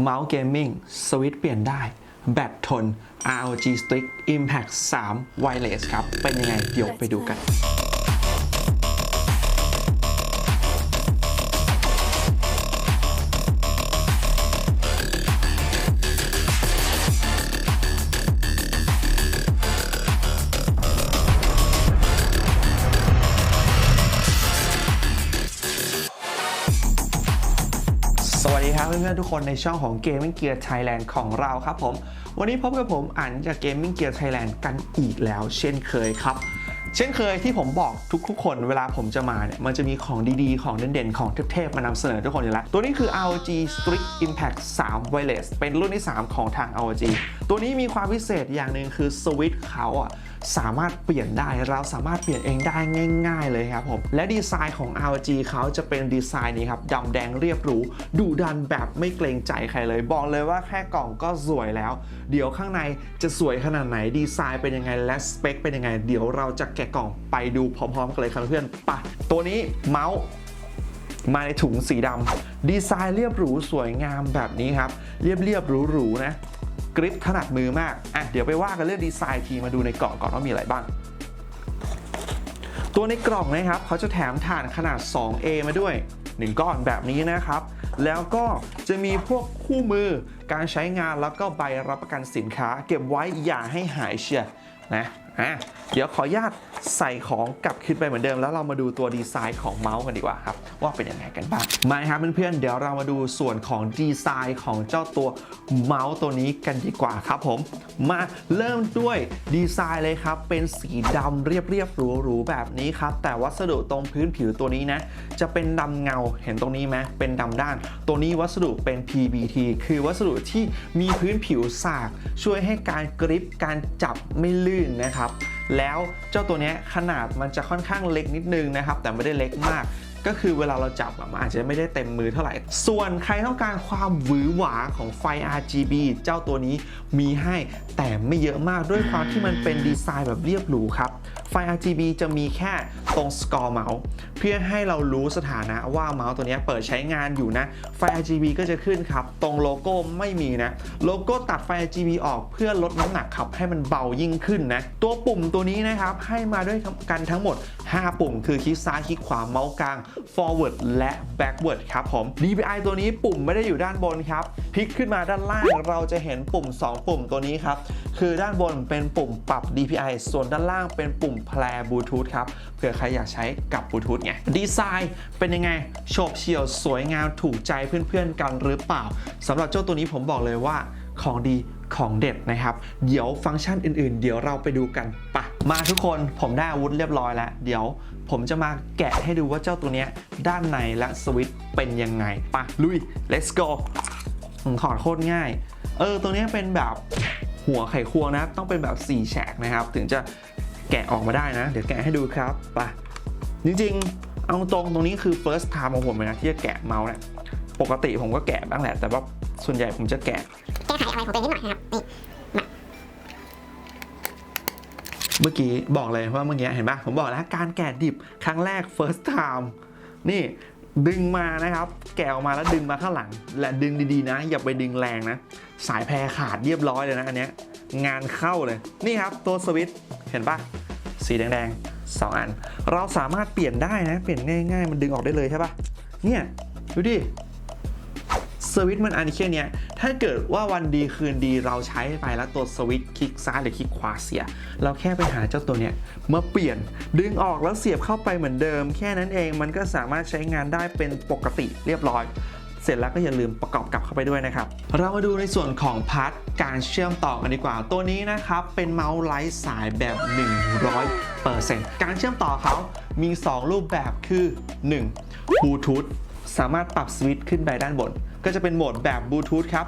เมาส์เกมมิ่งสวิตช์เปลี่ยนได้ แบตทน ROG Stick Impact 3 Wireless ครับ เป็นยังไง เดี๋ยวไปดูกัน เพื่อนๆทุกคนในช่องของ Gaming Gear Thailand ของเราครับผม วันนี้พบกับผมอันจาก Gaming Gear Thailand กันอีกแล้ว เช่นเคยครับ เช่นเคยที่ผมบอกทุกๆคนเวลาผมจะมาเนี่ยมันจะมีของดีๆ ของเด่นๆ ของเทพๆมานำเสนอทุกคนอยู่แล้ว ตัวนี้คือ ROG Strict Impact 3 Wireless เป็นรุ่นที่ 3 ของทาง ROG ตัวนี้มีความพิเศษอย่างหนึ่งคือสวิตช์เขาอะสามารถเปลี่ยนได้เราสามารถเปลี่ยนเองได้ง่ายๆเลยครับผม และดีไซน์ของ ROG เขาจะเป็นดีไซน์นี้ครับดำแดงเรียบหรูดุดันแบบไม่เกรงใจใครเลย บอกเลยว่าแค่กล่องก็สวยแล้ว เดี๋ยวข้างในจะสวยขนาดไหนดีไซน์เป็นยังไงและสเปคเป็นยังไง เดี๋ยวเราจะแกะกล่องไปดูพร้อมๆกันเลยครับเพื่อนปะตัวนี้เมาส์มาในถุงสีดำดีไซน์เรียบหรูสวยงามแบบนี้ครับ เรียบเรียบหรูๆนะกริปถนัดมือมากอะเดี๋ยวไปว่ากันเรื่องดีไซน์ทีมาดูในกล่องก่อนว่ามีอะไรบ้างตัวในกล่องนะครับเขาจะแถมถ่านขนาด 2A มาด้วย 1 ก้อนแบบนี้นะครับ แล้วก็จะมีพวกคู่มือการใช้งานแล้วก็ใบรับประกันสินค้า เก็บไว้อย่าให้หายเชียนะ อะเดี๋ยวขออนุญาตใส่ของกลับขึ้นไปเหมือนเดิม แล้วเรามาดูตัวดีไซน์ของเมาส์กันดีกว่าครับ ว่าเป็นยังไงกันบ้างมาครับเพื่อนๆเดี๋ยวเรามาดูส่วนของดีไซน์ของเจ้าตัวเมาส์ตัวนี้กันดีกว่าครับผม มาเริ่มด้วยดีไซน์เลยครับ เป็นสีดำเรียบๆหรูๆแบบนี้ครับ แต่วัสดุตรงพื้นผิวตัวนี้นะ จะเป็นดำเงาเห็นตรงนี้ไหมเป็นดำด้าน ตัวนี้วัสดุเป็น PBT คือวัสดุที่มีพื้นผิวสาก ช่วยให้การกริปการจับไม่ลื่นนะครับแล้วเจ้าตัวนี้ขนาดมันจะค่อนข้างเล็กนิดนึงนะครับแต่ไม่ได้เล็กมาก ก็คือเวลาเราจับอะมันอาจจะไม่ได้เต็มมือเท่าไหร่ ส่วนใครต้องการความหวือหวาของไฟ RGB เจ้าตัวนี้มีให้แต่ไม่เยอะมากด้วยความที่มันเป็นดีไซน์แบบเรียบหรูครับ ไฟ RGB จะมีแค่ตรงสกอร์เมาส์เพื่อให้เรารู้สถานะว่าเมาส์ตัวนี้เปิดใช้งานอยู่นะ ไฟ RGB ก็จะขึ้นครับ ตรงโลโก้ไม่มีนะ โลโก้ตัดไฟ RGB ออกเพื่อลดน้ำหนักครับ ให้มันเบายิ่งขึ้นนะ ตัวปุ่มตัวนี้นะครับ ให้มาด้วยกันทั้งหมด 5 ปุ่ม คือคลิกซ้ายคลิกขวาเมาส์กลาง forward และ backward ครับผม DPI ตัวนี้ปุ่มไม่ได้อยู่ด้านบนครับพลิกขึ้นมาด้านล่างเราจะเห็นปุ่ม 2 ปุ่มตัวนี้ครับ คือด้านบนเป็นปุ่มปรับ DPI ส่วนด้านล่างเป็นปุ่มแพลบลูทูธครับเผื่อใครอยากใช้กับบลูทูธไงดีไซน์เป็นยังไงโฉบเฉี่ยวสวยงามถูกใจเพื่อนๆกันหรือเปล่าสำหรับเจ้าตัวนี้ผมบอกเลยว่าของดี ของเด็ดนะครับ เดี๋ยวฟังก์ชันอื่นๆ เดี๋ยวเราไปดูกันปะมาทุกคนผมได้อาวุธเรียบร้อยแล้ว เดี๋ยวผมจะมาแกะให้ดูว่าเจ้าตัวเนี้ยด้านในและสวิตช์เป็นยังไงปะลุย let's go อืมถอดโคตรง่าย เออ ตัวนี้เป็นแบบหัวไขควงนะ ต้องเป็นแบบ4แฉกนะครับ ถึงจะแกะออกมาได้นะ เดี๋ยวแกะให้ดูครับไปจริงๆ เอาตรงตรงนี้คือ first time ของผมเลยนะ ที่จะแกะเมาส์เนี่ยปกติผมก็แกะบ้างแหละ แต่ว่า ส่วนใหญ่ผมจะแกะแก้ไขอะไรของตัวเองนิดหน่อยนะครับนี่เมื่อกี้บอกเลยว่าเมื่อกี้เห็นปะผมบอกแล้วการแกะดิบครั้งแรก first time นี่ดึงมานะครับ แกะออกมาแล้วดึงมาข้างหลัง และดึงดีๆนะ อย่าไปดึงแรงนะ สายแพรขาดเรียบร้อยเลยนะอันเนี้ยงานเข้าเลย นี่ครับตัวสวิตช์เห็นปะสีแดงๆสองอัน เราสามารถเปลี่ยนได้นะ เปลี่ยนง่าย ๆ มันดึงออกได้เลยใช่ปะเนี่ยดูดิ สวิตช์มันอันแค่เนี้ยถ้าเกิดว่าวันดีคืนดีเราใช้ไปแล้วตัวสวิตช์คลิกซ้ายหรือคลิกขวาเสีย เราแค่ไปหาเจ้าตัวเนี้ยมาเปลี่ยนดึงออกแล้วเสียบเข้าไปเหมือนเดิม แค่นั้นเองมันก็สามารถใช้งานได้เป็นปกติเรียบร้อยเสร็จแล้วก็อย่าลืมประกอบกลับเข้าไปด้วยนะครับ เรามาดูในส่วนของพาร์ทการเชื่อมต่อกันดีกว่า ตัวนี้นะครับ เป็นเมาส์ไร้สายแบบ 100%การเชื่อมต่อเขามี 2 รูปแบบคือ 1. บลูทูธสามารถปรับสวิตช์ขึ้นไปด้านบน ก็จะเป็นโหมดแบบบลูทูธครับ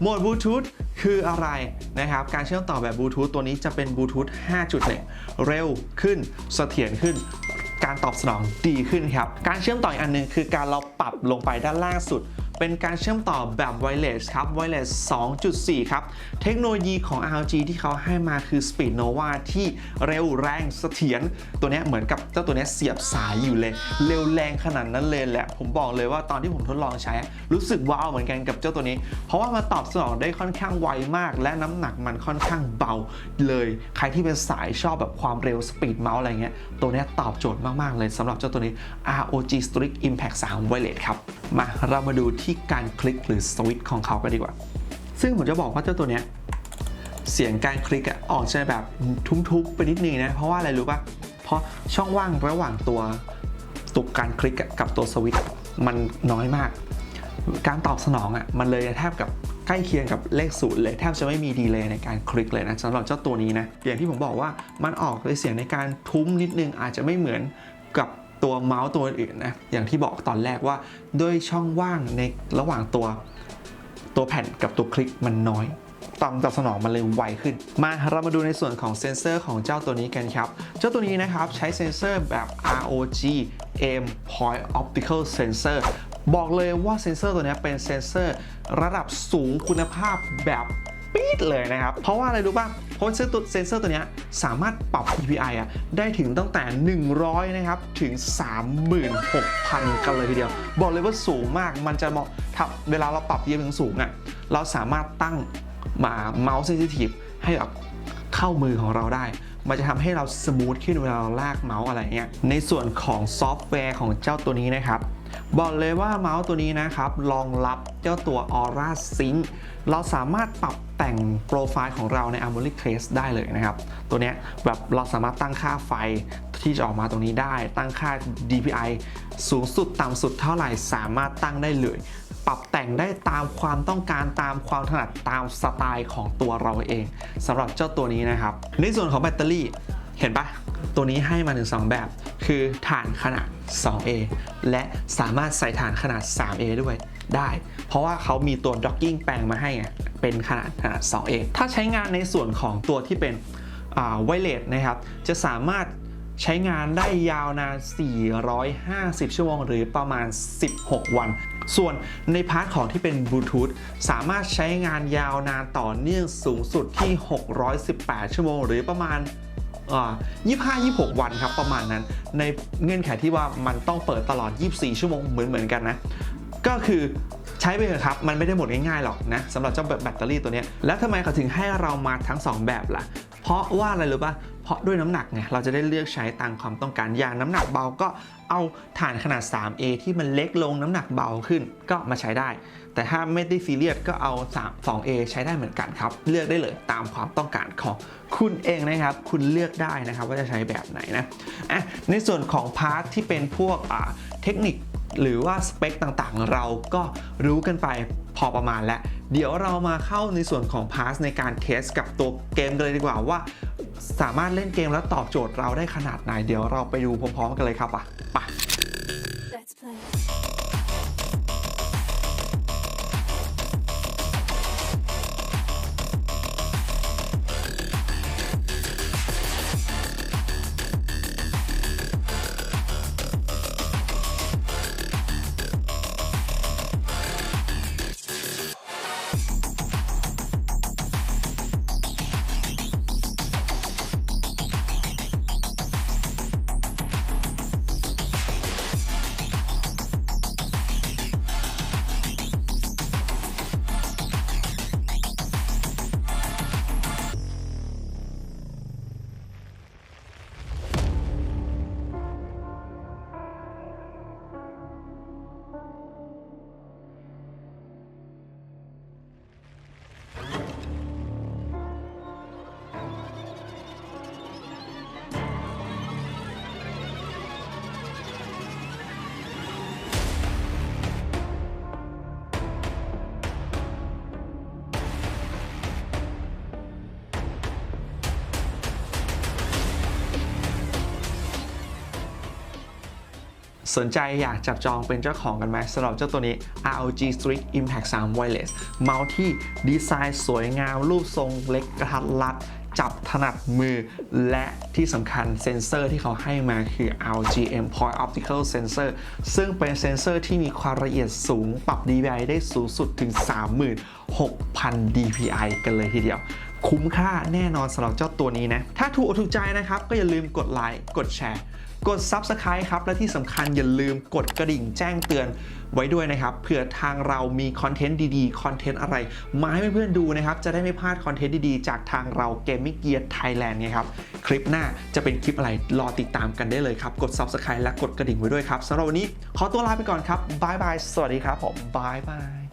โหมดบลูทูธคืออะไรนะครับ การเชื่อมต่อแบบบลูทูธตัวนี้จะเป็นบลูทูธ5.1เร็วขึ้นเสถียรขึ้น การตอบสนองดีขึ้นครับ การเชื่อมต่ออีกอันหนึงคือการเราปรับลงไปด้านล่างสุด เป็นการเชื่อมต่อแบบ wireless ครับ wireless 2.4 ครับ เทคโนโลยีของ ROG ที่เขาให้มาคือ Speed Nova ที่เร็วแรงเสถียรตัวนี้เหมือนกับเจ้าตัวนี้เสียบสายอยู่เลย เร็วแรงขนาดนั้นเลยแหละ ผมบอกเลยว่าตอนที่ผมทดลองใช้ รู้สึกว้าวเหมือนกันกับเจ้าตัวนี้ เพราะว่ามันตอบสนองได้ค่อนข้างไวมาก และน้ำหนักมันค่อนข้างเบาเลย ใครที่เป็นสายชอบแบบความเร็วสปีดเมาส์อะไรเงี้ยตัวนี้ตอบโจทย์มากๆเลยสำหรับเจ้าตัวนี้ ROG Strix Impact 3 Wireless ครับมาเรามาดูที่การคลิกหรือสวิตช์ของเขากันดีกว่า ซึ่งผมจะบอกว่าเจ้าตัวเนี้ยเสียงการคลิกอะออกจะแบบทุ้มๆไปนิดนึงนะ เพราะว่าอะไรรู้ปะเพราะช่องว่างระหว่างตัวตุกการคลิกกับตัวสวิตช์มันน้อยมาก การตอบสนองอะมันเลยแทบกับใกล้เคียงกับเลขศูนย์เลยแทบจะไม่มีดีเลย์ในการคลิกเลยนะสำหรับเจ้าตัวนี้นะอย่างที่ผมบอกว่ามันออกเลยเสียงในการทุ้มนิดนึงอาจจะไม่เหมือนกับ ตัวเมาส์ตัวอื่นนะอย่างที่บอกตอนแรกว่าด้วยช่องว่างในระหว่างตัวตัวแผ่นกับตัวคลิกมันน้อยตอบตอบสนองมันเลยไวขึ้น มาเรามาดูในส่วนของเซ็นเซอร์ของเจ้าตัวนี้กันครับ เจ้าตัวนี้นะครับใช้เซ็นเซอร์แบบ ROG Aim Point Optical Sensor บอกเลยว่าเซ็นเซอร์ตัวนี้เป็นเซ็นเซอร์ระดับสูงคุณภาพแบบ ดเลยนะครับ เพราะว่าอะไรรู้ป่ะเพราะเซนเซอร์เซนเซอร์ตัวนี้สามารถปรับ DPI อะได้ถึงตั้งแต่ 100 นะครับ ถึง 36,000 กันเลยทีเดียว บอกเลยว่าสูงมากมันจะเหมาะถ้าเวลาเราปรับ DPI ถึงสูงอะเราสามารถตั้งมาเมาส์เซนซิทีฟให้แบบเข้ามือของเราได้ มันจะทำให้เราสมูทขึ้นเวลาเราลากเมาส์อะไรเงี้ย ในส่วนของซอฟต์แวร์ของเจ้าตัวนี้นะครับ บอกเลยว่าเมาส์ตัวนี้นะครับรองรับเจ้าตัว Aura Sync เราสามารถปรับแต่งโปรไฟล์ของเราใน Harmonic Trace ได้เลยนะครับ ตัวเนี้ยแบบเราสามารถตั้งค่าไฟที่จะออกมาตรงนี้ได้ ตั้งค่า DPI สูงสุดต่ำสุดเท่าไหร่สามารถตั้งได้เลย ปรับแต่งได้ตามความต้องการตามความถนัดตามสไตล์ของตัวเราเองสำหรับเจ้าตัวนี้นะครับ ในส่วนของแบตเตอรี่ เห็นปะตัวนี้ให้มาถึง2แบบ คือฐานขนาด 2A และสามารถใส่ฐานขนาด 3A ด้วยได้ เพราะว่าเขามีตัว docking แปลงมาให้ไงเป็นขนาดขนาด 2A ถ้าใช้งานในส่วนของตัวที่เป็นไวเลสนะครับ จะสามารถใช้งานได้ยาวนาน 450 ชั่วโมง หรือประมาณ 16 วัน ส่วนในพาร์ทของที่เป็นบลูทูธสามารถใช้งานยาวนานต่อเนื่องสูงสุดที่ 618 ชั่วโมง หรือประมาณ ยี่ห้ายี่หกวันครับประมาณนั้น ในเงื่อนไขที่ว่ามันต้องเปิดตลอด 24 ชั่วโมงเหมือนเหมือนกันนะ ก็คือใช้ไปเถอะครับ มันไม่ได้หมดง่ายๆหรอกนะสำหรับเจ้าแบตเตอรี่ตัวนี้ แล้วทำไมเขาถึงให้เรามาทั้ง 2 แบบล่ะ เพราะว่าอะไรรู้ป่ะ เพราะด้วยน้ำหนักไงเราจะได้เลือกใช้ตามความต้องการอย่างน้ำหนักเบาก็เอาฐานขนาด 3A ที่มันเล็กลงน้ำหนักเบาขึ้นก็มาใช้ได้ แต่ถ้าไม่ได้ซีเรียสก็เอา 3 2A ใช้ได้เหมือนกันครับ เลือกได้เลยตามความต้องการของคุณเองนะครับ คุณเลือกได้นะครับว่าจะใช้แบบไหนนะอะในส่วนของพาร์ทที่เป็นพวกเทคนิคหรือว่าสเปคต่างๆ เราก็รู้กันไปพอประมาณแล้ว เดี๋ยวเรามาเข้าในส่วนของพาร์ทในการเทสกับตัวเกมกันเลยดีกว่าว่า สามารถเล่นเกมแล้วตอบโจทย์เราได้ขนาดไหน เดี๋ยวเราไปดูพร้อมๆกันเลยครับอะไป สนใจอยากจับจองเป็นเจ้าของกันไหมสำหรับเจ้าตัวนี้ ROG Strix Impact 3 Wireless เมาส์ที่ดีไซน์สวยงาม รูปทรงเล็กกระทัดรัด จับถนัดมือ และที่สำคัญเซนเซอร์ที่เขาให้มาคือ RGM Point Optical Sensor ซึ่งเป็นเซนเซอร์ที่มีความละเอียดสูงปรับ DPI ได้สูงสุดถึง 36,000 DPI กันเลยทีเดียวคุ้มค่าแน่นอนสำหรับเจ้าตัวนี้นะ ถ้าถูกอกถูกใจนะครับ ก็อย่าลืมกดไลค์ กดแชร์ กด Subscribe ครับ และที่สำคัญอย่าลืมกดกระดิ่งแจ้งเตือนไว้ด้วยนะครับเผื่อทางเรามีคอนเทนต์ดีๆ คอนเทนต์อะไรมาให้เพื่อนๆดูนะครับ จะได้ไม่พลาดคอนเทนต์ดีๆ จากทางเราเกมมิ่งเกียร์ไทยแลนด์ไงครับ คลิปหน้าจะเป็นคลิปอะไรรอติดตามกันได้เลยครับ กด Subscribe และกดกระดิ่งไว้ด้วยครับสำหรับวันนี้ขอตัวลาไปก่อนครับบายบายสวัสดีครับผมบายบาย